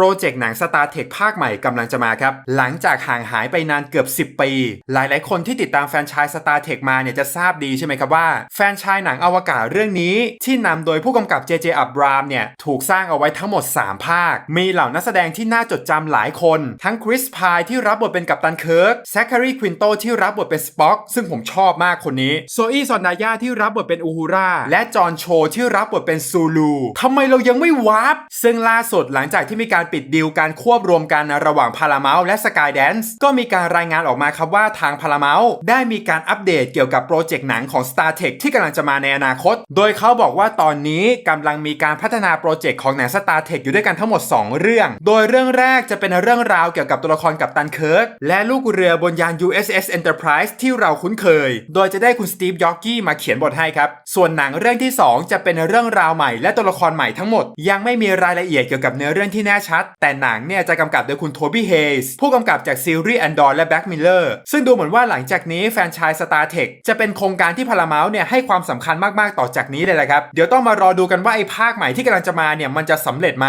โปรเจกต์หนัง Star Trek ภาคใหม่กำลังจะมาครับ หลังจากห่างหายไปนานเกือบ 10 ปี หลายๆ คนที่ติดตามแฟรนไชส์ Star Trek มาเนี่ยจะทราบดีใช่ไหมครับว่า แฟรนไชส์หนังอวกาศเรื่องนี้ ที่นำโดยผู้กำกับ J.J. อับรามเนี่ยถูกสร้างเอาไว้ทั้งหมด 3 ภาค มีเหล่านักแสดงที่น่าจดจำหลายคน ทั้งคริสพายที่รับบทเป็นกัปตันเคิร์กแซคคารีควินโตที่รับบทเป็นสป็อกซึ่งผมชอบมากคนนี้โซอี้ซอนดายาที่รับบทเป็นอูฮูราและจอห์นโชที่รับบทเป็นซูลูทำไมเรายังไม่วาร์ปซึ่งล่าสุดหลังจากที่มีการปิดดีลการควบรวมกันระหว่างพาราเมลและ Skydance ก็มีการรายงานออกมาครับว่าทางพาราเมลได้มีการอัปเดตเกี่ยวกับโปรเจกต์หนังของ Star Trek ที่กำลังจะมาในอนาคต โดยเขาบอกว่าตอนนี้กำลังมีการพัฒนาโปรเจกต์ของหนัง Star Trek อยู่ด้วยกันทั้งหมด 2 เรื่อง โดยเรื่องแรกจะเป็นเรื่องราวเกี่ยวกับตัวละครกัปตันเคิร์กและลูกเรือบนยาน USS Enterprise ที่เราคุ้นเคย โดยจะได้คุณสตีฟยอกกี้มาเขียนบทให้ครับ ส่วนหนังเรื่องที่ 2 จะเป็นเรื่องราวใหม่และตัวละครใหม่ทั้งหมด ยังไม่มีรายละเอียดเกี่ยวกับเนื้อเรื่องที่แน่ชัดแต่หนังเนี่ยจะกำกับโดยคุณโทบี้เฮสผู้กำกับจากซีรีส์แอนดอร์และแบ็กมิลเลอร์ซึ่งดูเหมือนว่าหลังจากนี้แฟนชายสตาร์เทคจะเป็นโครงการที่พาราเมลเนี่ยให้ความสำคัญมากๆต่อจากนี้เลยแหละครับ เดี๋ยวต้องมารอดูกันว่าไอ้ภาคใหม่ที่กำลังจะมาเนี่ยมันจะสำเร็จไหม